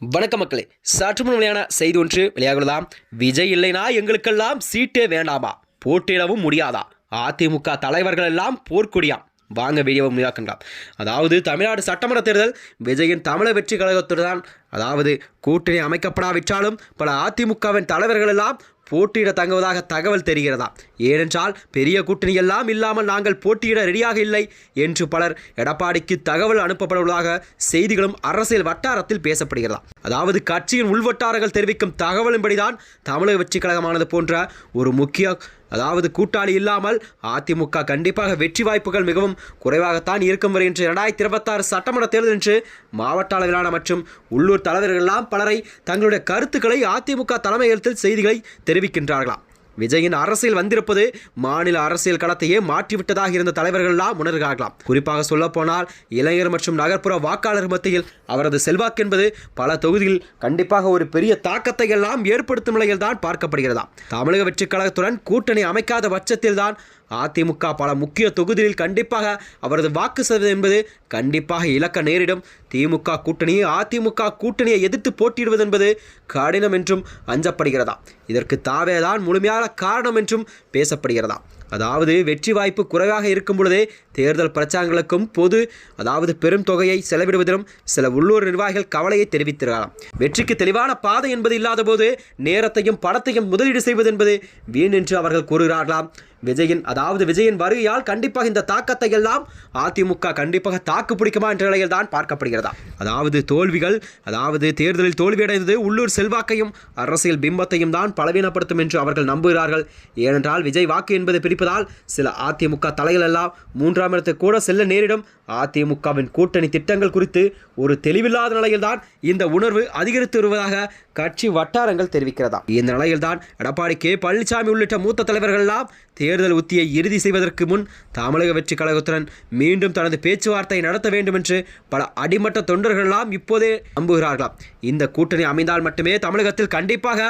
வணக்க மக்களே. சற்று முன் செய்தி ஒன்று வெளியாகுள்ளதாம் விஜய் இல்லைனா எங்களுக்கெல்லாம் சீட்டே வேண்டாமா? போட்டியிடவும் முடியாதா? அதிமுக தலைவர்கள் எல்லாம் போர்க்குடியாம். வாங்க வீடியோவை முடிவாக்கலாம் அதாவது தமிழ்நாடு சட்டமன்ற தேர்தல் விஜயின் தமிழ வெற்றி கழகத்துடன் அதாவது கூட்டணி அமைக்கப்படாவிட்டாலும் பல அதிமுகவின் தலைவர்கள் எல்லாம் போட்டியிட தங்குவதாக தகவல் தெரிகிறதா? ஏனென்றால் பெரிய கூட்டணி எல்லாம் இல்லாமல் நாங்கள் போட்டியிட ரெடியாக இல்லை என்று பலர் எடப்பாடிக்கு தகவல் அனுப்பப்படுவதாக செய்திகளும் அரசியல் வட்டாரத்தில் பேசப்படுகிறதா? அதாவது கட்சியின் உள்வட்டாரங்கள் தெரிவிக்கும் தகவலின்படிதான் தமிழக வெற்றி கழகமானது போன்ற ஒரு முக்கிய அதாவது கூட்டாளி இல்லாமல் அதிமுக கண்டிப்பாக வெற்றி வாய்ப்புகள் மிகவும் குறைவாகத்தான் இருக்கும் வரை என்று இரண்டாயிரத்தி இருபத்தாறு சட்டமன்ற தேர்தல் என்று மாவட்ட அளவிலான மற்றும் உள்ளூர் தலைவர்களெல்லாம் பலரை தங்களுடைய கருத்துக்களை அதிமுக தலைமையகத்தில் செய்திகளை தெரிவிக்கின்றார்களாம் விஜயின் அரசியல் வந்திருப்பது மாநில அரசியல் களத்தையே மாற்றிவிட்டதாக இருந்த தலைவர்கள்லாம் உணர்கிறார்களாம் குறிப்பாக சொல்லப்போனால் இளைஞர் மற்றும் நகர்ப்புற வாக்காளர் மத்தியில் அவரது செல்வாக்கு என்பது பல தொகுதியில் கண்டிப்பாக ஒரு பெரிய தாக்கத்தை எல்லாம் ஏற்படுத்தும் நிலையில் தான் பார்க்கப்படுகிறதாம் தமிழக வெற்றிக் கழகத்துடன் கூட்டணி அமைக்காத பட்சத்தில் தான் அதிமுக பல முக்கிய தொகுதிகளில் கண்டிப்பாக அவரது வாக்கு சதவீதம் என்பது கண்டிப்பாக இலக்க நேரிடும். திமுக கூட்டணியை அதிமுக கூட்டணியை எதிர்த்து போட்டியிடுவது என்பது கடினம் என்றும் அஞ்சப்படுகிறதா? இதற்கு தாவேதான் முழுமையான காரணம் என்றும் பேசப்படுகிறதா? அதாவது வெற்றி வாய்ப்பு குறைவாக இருக்கும் பொழுதே தேர்தல் பிரச்சாரங்களுக்கும் பொது அதாவது பெரும் தொகையை செலவிடுவதிலும் சில உள்ளூர் நிர்வாகிகள் கவலையை தெரிவித்திருக்கலாம். வெற்றிக்கு தெளிவான பாதை என்பது இல்லாத போது நேரத்தையும் பணத்தையும் முதலீடு செய்வது என்பது வீண் என்று அவர்கள் கூறுகிறார்களாம். விஜயின் அதாவது விஜயின் வருகையால் கண்டிப்பாக இந்த தாக்கத்தை எல்லாம் அதிமுக கண்டிப்பாக தாக்கு பிடிக்குமா என்ற நிலையில் தான் பார்க்கப்படுகிறதா? அதாவது தோல்விகள் அதாவது தேர்தலில் தோல்வியடைந்தது உள்ளூர் செல்வாக்கையும் அரசியல் பிம்பத்தையும் தான் பலவீனப்படுத்தும் என்று அவர்கள் நம்புகிறார்கள். ஏனென்றால் விஜய் வாக்கு என்பதை பிரிப்பதால் சில அதிமுக தலைகள் எல்லாம் மூன்றாம் இடத்துக்கு கூட செல்ல நேரிடும். அதிமுகவின் கூட்டணி திட்டங்கள் குறித்து ஒரு தெளிவில்லாத நிலையில்தான் இந்த உணர்வு அதிகரித்து வருவதாக கட்சி வட்டாரங்கள் தெரிவிக்கிறதா? இந்த நிலையில்தான் எடப்பாடி கே பழனிசாமி உள்ளிட்ட மூத்த தலைவர்கள் எல்லாம் தேர்தல் உத்தியை இறுதி செய்வதற்கு முன் தமிழக வெற்றி கழகத்துடன் மீண்டும் தனது பேச்சுவார்த்தை நடத்த வேண்டும் என்று பல அடிமட்ட தொண்டர்களெல்லாம் இப்போதே நம்புகிறார்களாம். இந்த கூட்டணி அமைந்தால் மட்டுமே தமிழகத்தில் கண்டிப்பாக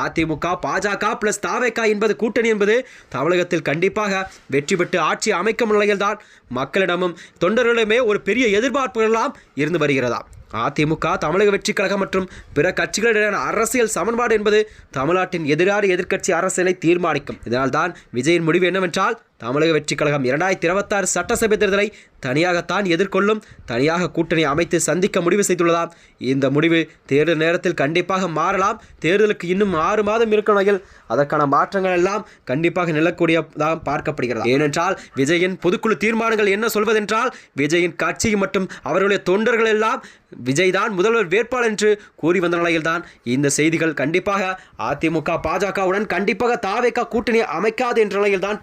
அதிமுக பாஜக பிளஸ் தாவேகா என்பது கூட்டணி என்பது தமிழகத்தில் கண்டிப்பாக வெற்றி பெற்று ஆட்சி அமைக்கும் நிலையில்தான் மக்களிடமும் தொண்டர்களிடமே ஒரு பெரிய எதிர்பார்ப்புகளெல்லாம் இருந்து வருகிறதா அதிமுக தமிழக வெற்றி கழகம் மற்றும் பிற கட்சிகளிடையான அரசியல் சமன்பாடு என்பது தமிழ்நாட்டின் எதிரான எதிர்க்கட்சி அரசியலை தீர்மானிக்கும். இதனால்தான் விஜயின் முடிவு என்னவென்றால் தமிழக வெற்றிக் கழகம் இரண்டாயிரத்தி இருபத்தாறு சட்டசபை தேர்தலை தனியாகத்தான் எதிர்கொள்ளும் தனியாக கூட்டணி அமைத்து சந்திக்க முடிவு செய்துள்ளதாம். இந்த முடிவு தேர்தல் நேரத்தில் கண்டிப்பாக மாறலாம். தேர்தலுக்கு இன்னும் ஆறு மாதம் இருக்கும் வகையில் அதற்கான மாற்றங்கள் எல்லாம் கண்டிப்பாக நிலக்கூடியதாக பார்க்கப்படுகிறது. ஏனென்றால் விஜயின் பொதுக்குழு தீர்மானங்கள் என்ன சொல்வதென்றால் விஜயின் கட்சி மற்றும் அவர்களுடைய தொண்டர்கள் எல்லாம் விஜய் தான் முதல்வர் வேட்பாளர் என்று கூறி வந்த நிலையில்தான் இந்த செய்திகள் கண்டிப்பாக அதிமுக பாஜகவுடன் கண்டிப்பாக தாவேகா கூட்டணி அமைக்காது என்ற நிலையில் தான்